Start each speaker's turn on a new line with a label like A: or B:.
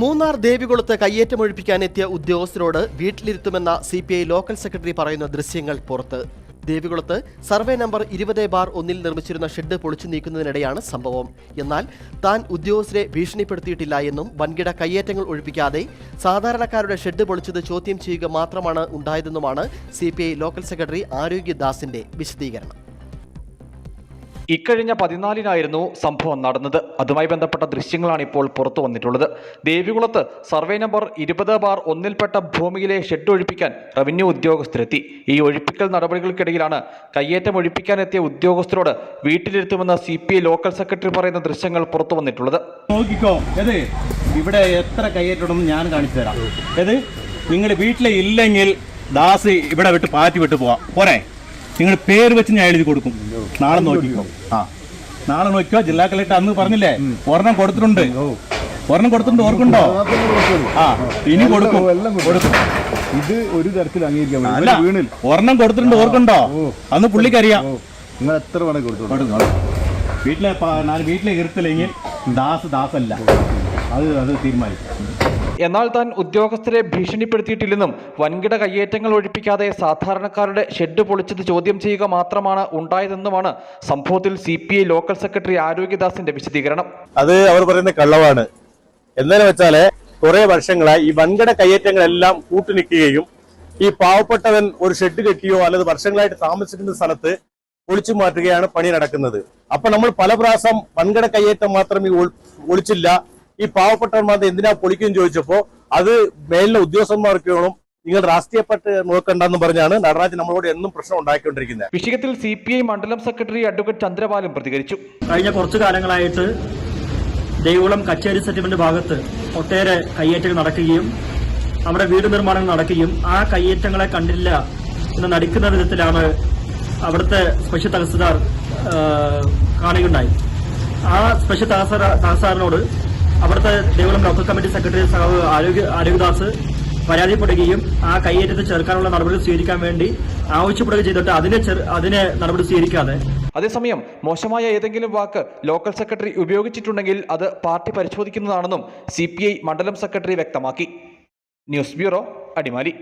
A: മൂന്നാർ ദേവികുളത്ത് കയ്യേറ്റമൊഴിപ്പിക്കാനെത്തിയ ഉദ്യോഗസ്ഥരോട് വീട്ടിലിരുത്തുമെന്ന C P I local secretary പറയുന്ന ദൃശ്യങ്ങൾ പുറത്ത്. ദേവികുളത്ത് സർവേ നമ്പർ ഇരുപത് ബാർ ഒന്നിൽ നിർമ്മിച്ചിരുന്ന ഷെഡ് പൊളിച്ചു നീക്കുന്നതിനിടെയാണ് സംഭവം. എന്നാൽ താൻ ഉദ്യോഗസ്ഥരെ ഭീഷണിപ്പെടുത്തിയിട്ടില്ല എന്നും വൻകിട കയ്യേറ്റങ്ങൾ ഒഴിപ്പിക്കാതെ സാധാരണക്കാരുടെ ഷെഡ് പൊളിച്ചത് ചോദ്യം ചെയ്യുക മാത്രമാണ് ഉണ്ടായതെന്നുമാണ് സി ലോക്കൽ സെക്രട്ടറി ആരോഗ്യദാസിന്റെ വിശദീകരണം.
B: ഇക്കഴിഞ്ഞ പതിനാലിനായിരുന്നു സംഭവം നടന്നത്. അതുമായി ബന്ധപ്പെട്ട ദൃശ്യങ്ങളാണ് ഇപ്പോൾ പുറത്തു വന്നിട്ടുള്ളത്. ദേവികുളത്ത് സർവേ നമ്പർ ഇരുപത് ബാർ ഒന്നിൽപ്പെട്ട ഭൂമിയിലെ ഷെഡ് ഒഴിപ്പിക്കാൻ റവന്യൂ ഉദ്യോഗസ്ഥരെത്തി. ഈ ഒഴിപ്പിക്കൽ നടപടികൾക്കിടയിലാണ് കയ്യേറ്റം ഒഴിപ്പിക്കാനെത്തിയ ഉദ്യോഗസ്ഥരോട് വീട്ടിലിരുത്തുമെന്ന് സി ലോക്കൽ സെക്രട്ടറി പറയുന്ന ദൃശ്യങ്ങൾ പുറത്തു വന്നിട്ടുള്ളത്.
C: നോക്കിക്കോ. ഇവിടെ എത്ര കയ്യേറ്റം ഞാൻ കാണിച്ചു തരാം. നിങ്ങൾ വീട്ടിലെ ഇല്ലെങ്കിൽ ദാസ് ഇവിടെ വിട്ട് പാറ്റി വിട്ട് പോവാം. പോരെ. നിങ്ങൾ പേര് വെച്ച് ഞാൻ എഴുതി കൊടുക്കും. നാളെ നോക്കിക്കോ ആ. നാളെ നോക്കിയോ ജില്ലാ കളക്ടർ അന്ന് പറഞ്ഞില്ലേ? ഒരെണ്ണം കൊടുത്തിട്ടുണ്ട്. ഒരെണ്ണം കൊടുത്തിട്ടുണ്ട് ഓർക്കുണ്ടോ ആ ഇനി കൊടുക്കും. കൊടുക്കും.
D: ഇത് ഒരു തരത്തിൽ അംഗീകരിക്കാൻ വീണിൽ.
C: ഒരെണ്ണം കൊടുത്തിട്ടുണ്ട് ഓർക്കുണ്ടോ അന്ന് പുള്ളിക്കറിയാം.
D: നിങ്ങൾ എത്ര വേണേ കൊടുത്തു
C: വീട്ടിലെ വീട്ടിലെ ഇരുത്തില്ലെങ്കിൽ ദാസ് ദാസല്ല. അത് അത് തീരുമാനിക്കും.
B: എന്നാൽ താൻ ഉദ്യോഗസ്ഥരെ ഭീഷണിപ്പെടുത്തിയിട്ടില്ലെന്നും വൻകിട കയ്യേറ്റങ്ങൾ ഒഴിപ്പിക്കാതെ സാധാരണക്കാരുടെ ഷെഡ് പൊളിച്ചത് ചോദ്യം ചെയ്യുക മാത്രമാണ് ഉണ്ടായതെന്നുമാണ് സംഭവത്തിൽ C P I local secretary ആരോഗ്യദാസിന്റെ വിശദീകരണം.
E: അത് അവർ പറയുന്ന കള്ളവാണ്. എന്താണെന്ന് വെച്ചാൽ കുറെ വർഷങ്ങളായി ഈ വൻകിട കയ്യേറ്റങ്ങളെല്ലാം കൂട്ടുനിൽക്കുകയും ഈ പാവപ്പെട്ടവൻ ഒരു ഷെഡ് കെട്ടിയോ അല്ലെങ്കിൽ വർഷങ്ങളായിട്ട് താമസിക്കുന്ന സ്ഥലത്ത് ഒളിച്ചു മാറ്റുകയാണ് പണി നടക്കുന്നത്. അപ്പൊ നമ്മൾ പല പ്രാവശ്യം വൻകിട കയ്യേറ്റം മാത്രം ഈ ഒളിച്ചില്ല. ഈ പാവപ്പെട്ടവന്മാർ എന്തിനാ പൊളിക്കും ചോദിച്ചപ്പോ അത് മേലിലെ ഉദ്യോഗസ്ഥന്മാർക്ക് വേണം. നിങ്ങൾ രാഷ്ട്രീയപ്പെട്ട് നോക്കണ്ടെന്ന് പറഞ്ഞാണ് നടരാജ് നമ്മളോട് എന്നും പ്രശ്നം ഉണ്ടാക്കിക്കൊണ്ടിരിക്കുന്നത്.
B: വിഷയത്തിൽ സി പി ഐ മണ്ഡലം സെക്രട്ടറി അഡ്വക്കേറ്റ് ചന്ദ്രപാലും പ്രതികരിച്ചു.
F: കഴിഞ്ഞ കുറച്ചു കാലങ്ങളായിട്ട് ദേവികുളം കച്ചേരി സെറ്റിൽമെന്റ് ഭാഗത്ത് ഒട്ടേറെ കയ്യേറ്റങ്ങൾ നടക്കുകയും അവിടെ വീട് നിർമ്മാണങ്ങൾ നടക്കുകയും ആ കയ്യേറ്റങ്ങളെ കണ്ടില്ല എന്ന് നടിക്കുന്ന വിധത്തിലാണ് അവിടുത്തെ സ്പെഷ്യൽ തഹസിൽദാർ കാണുകയുണ്ടായി ആ സ്പെഷ്യൽ തഹസിൽദാറിനോട് അവിടുത്തെ ദേവളം ലോക്കൽ കമ്മിറ്റി സെക്രട്ടറി ആരോഗ്യ ആരോഗ്യദാസ് പരാതിപ്പെടുകയും ആ കയ്യേറ്റത്തെ ചേർക്കാനുള്ള നടപടി സ്വീകരിക്കാൻ വേണ്ടി ആവശ്യപ്പെടുകയും ചെയ്തിട്ട് അതിനെ അതിനെ നടപടി സ്വീകരിക്കാതെ.
B: അതേസമയം മോശമായ ഏതെങ്കിലും വാക്ക് ലോക്കൽ സെക്രട്ടറി ഉപയോഗിച്ചിട്ടുണ്ടെങ്കിൽ അത് പാർട്ടി പരിശോധിക്കുന്നതാണെന്നും സി മണ്ഡലം സെക്രട്ടറി വ്യക്തമാക്കി. News bureau Adimali.